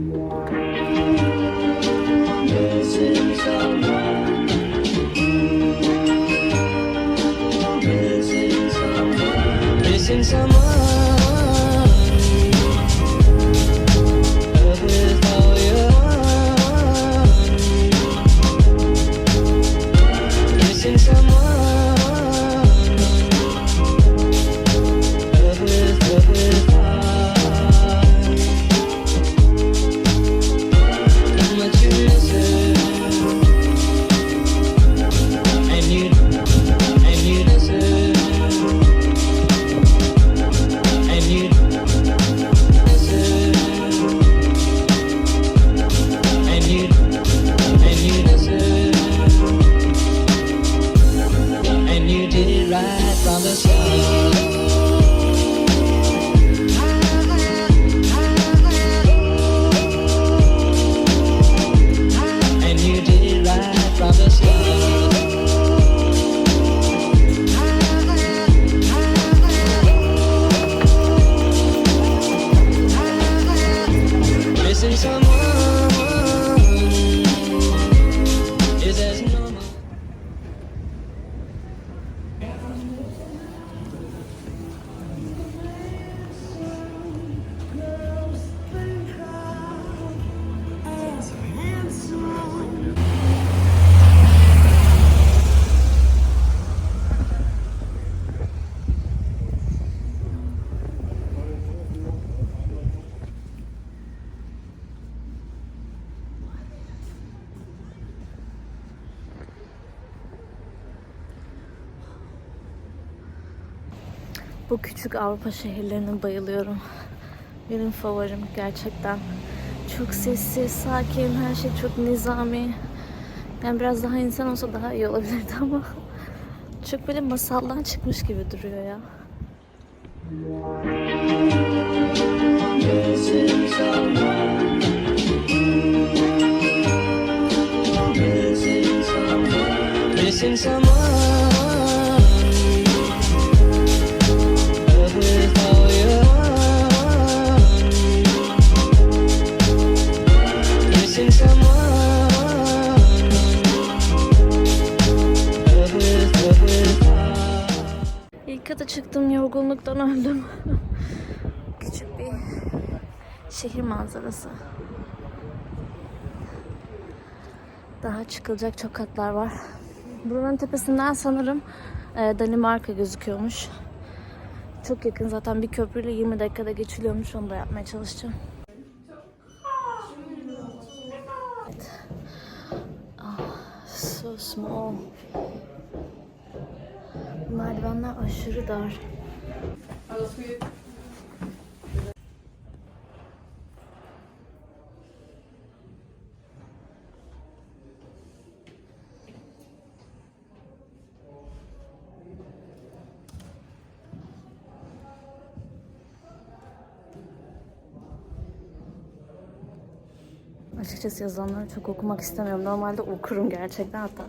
Missing Bu küçük Avrupa şehirlerine bayılıyorum. Benim favorim gerçekten. Çok sessiz, sakin, her şey çok nizami. Yani biraz daha insan olsa daha iyi olabilirdi ama çok böyle masaldan çıkmış gibi duruyor ya. Missing someone. Yorgunluktan öldüm. Küçük bir şehir manzarası. Daha çıkılacak çok katlar var. Buranın tepesinden sanırım e, Danimarka gözüküyormuş. Çok yakın zaten bir köprüyle 20 dakikada geçiliyormuş. Onu da yapmaya çalışacağım. Evet. Ah, so small. Merdivenler aşırı dar. Açıkçası yazılanları çok okumak istemiyorum. Normalde okurum gerçekten. Hatta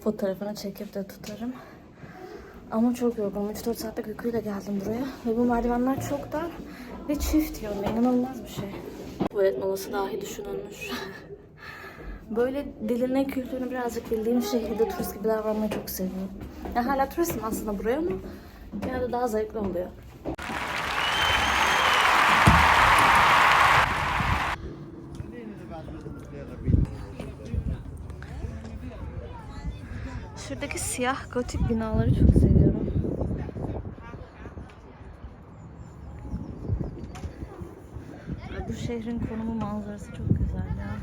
fotoğrafını çekip de tutarım. Ama çok yorgunum. 3-4 saatlik uykuyla geldim buraya. Ve bu merdivenler çok dar ve çift yönlü. İnanılmaz bir şey. Tuvalet molası dahi düşünülmüş. Böyle dilini, kültürünü birazcık bildiğim şehirde turist gibi davranmayı çok seviyorum. Ya hala turistim aslında buraya ama yine de daha zevkli oluyor. Şuradaki siyah gotik binaları çok seviyorum. Bu şehrin konumu manzarası çok güzel ya.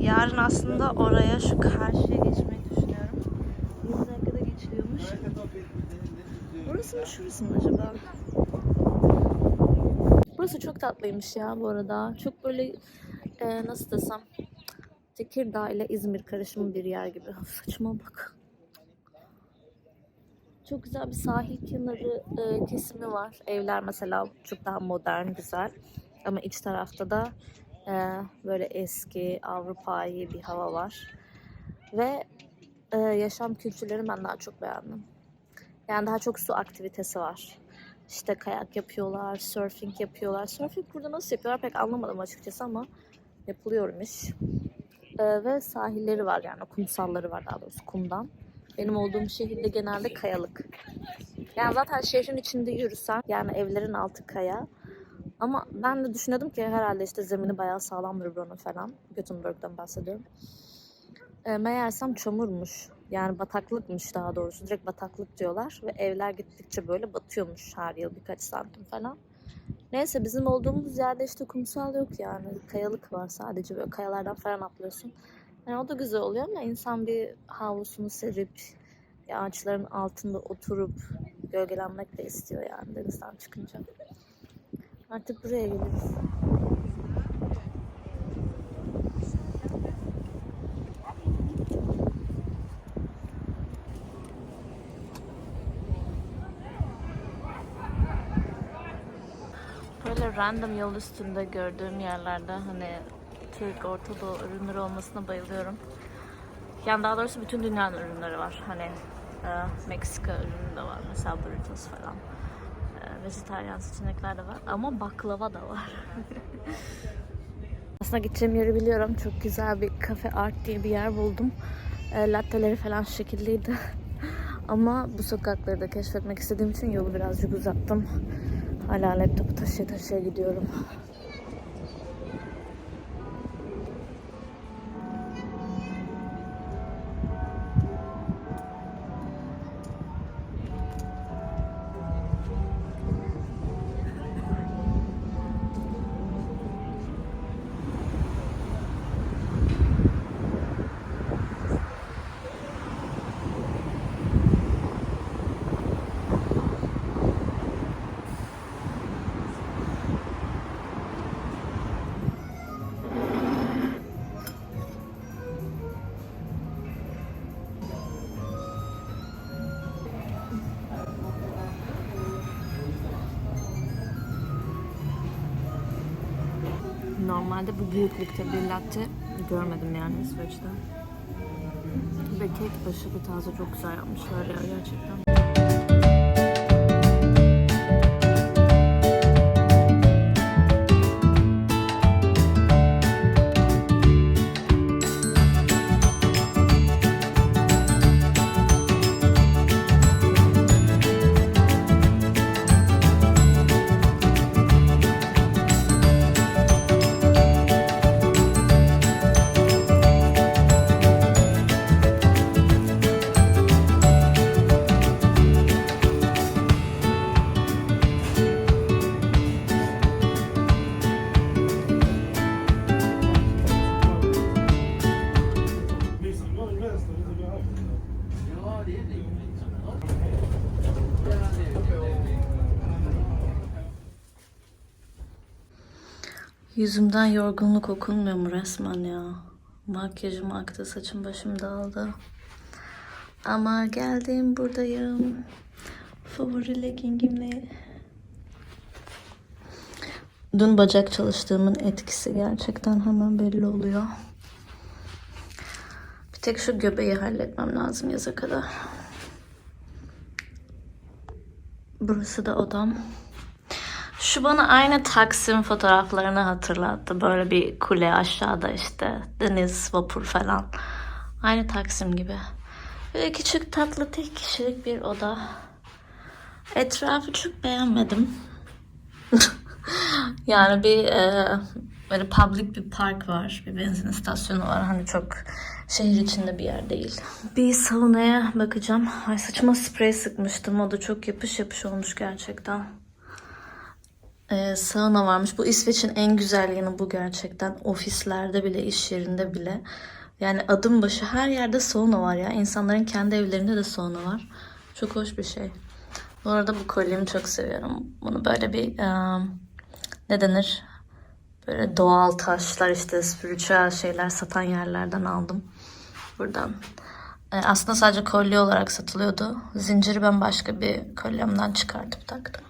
Yarın aslında oraya şu karşıya geçmeyi düşünüyorum. 20 dakikada geçiliyormuş. Burası mı şurası mı acaba? Burası çok tatlıymış ya bu arada. Çok böyle e, nasıl desem Tekirdağ ile İzmir karışımı bir yer gibi. Saçma bak. Çok güzel bir sahil kenarı e, kesimi var. Evler mesela çok daha modern, güzel. Ama iç tarafta da e, böyle eski Avrupa'yı bir hava var. Ve e, yaşam kültürlerini ben daha çok beğendim. Yani daha çok su aktivitesi var. İşte kayak yapıyorlar, surfing yapıyorlar. Surfing burada nasıl yapıyorlar pek anlamadım açıkçası ama yapılıyormuş. Ee, ve sahilleri var yani kumsalları var daha doğrusu kumdan. Benim olduğum şehirde genelde kayalık. Yani zaten şehrin içinde yürüsen yani evlerin altı kaya. Ama ben de düşünüyordum ki herhalde işte zemini bayağı sağlamdır buranın falan. Göteborg'dan bahsediyorum. E, meğersem çamurmuş. Yani bataklıkmış daha doğrusu. Direkt bataklık diyorlar. Ve evler gittikçe böyle batıyormuş her yıl birkaç santim falan. Neyse bizim olduğumuz yerde işte kumsal yok yani. Kayalık var sadece böyle kayalardan falan atlıyorsun. Yani o da güzel oluyor ama insan bir havlusunu serip ağaçların altında oturup gölgelenmek de istiyor yani denizden çıkınca. Artık buraya geliriz. Böyle random yol üstünde gördüğüm yerlerde hani Türk Orta Doğu ürünleri olmasına bayılıyorum. Yani daha doğrusu bütün dünyanın ürünleri var. Hani e, Meksika ürünü de var. Mesela burritos falan. E, vejetaryen seçenekler de var. Ama baklava da var. Aslında gideceğim yeri biliyorum. Çok güzel bir kafe art diye bir yer buldum. E, latteleri falan şekilliydi. Ama bu sokakları da keşfetmek istediğim için yolu birazcık uzattım. Hala laptopu taşıya taşıya gidiyorum. Normalde bu büyüklükte bir latte görmedim yani İsveç'te. Ve kek aşırı taze çok güzel yapmışlar ya gerçekten. Yüzümden yorgunluk okunmuyor mu resmen ya? Makyajım aktı, saçım başım dağıldı. Ama geldim buradayım. Favori leggingimle. Dün bacak çalıştığımın etkisi gerçekten hemen belli oluyor. Bir tek şu göbeği halletmem lazım yaza kadar. Burası da odam. Şu bana aynı Taksim fotoğraflarını hatırlattı. Böyle bir kule aşağıda işte deniz, vapur falan. Aynı Taksim gibi. Böyle küçük tatlı tek kişilik bir oda. Etrafı çok beğenmedim. yani bir e, böyle public bir park var. Bir benzin istasyonu var. Hani çok şehir içinde bir yer değil. Bir saunaya bakacağım. Ay saçıma sprey sıkmıştım. O da çok yapış yapış olmuş gerçekten. Ee, sauna varmış. Bu İsveç'in en güzel yanı bu gerçekten. Ofislerde bile, iş yerinde bile. Yani adım başı her yerde sauna var ya. İnsanların kendi evlerinde de sauna var. Çok hoş bir şey. Bu arada bu kolyemi çok seviyorum. Bunu böyle bir e, ne denir? Böyle doğal taşlar işte spiritüel şeyler satan yerlerden aldım. Buradan. E, aslında sadece kolye olarak satılıyordu. Zinciri ben başka bir kolyemden çıkartıp taktım.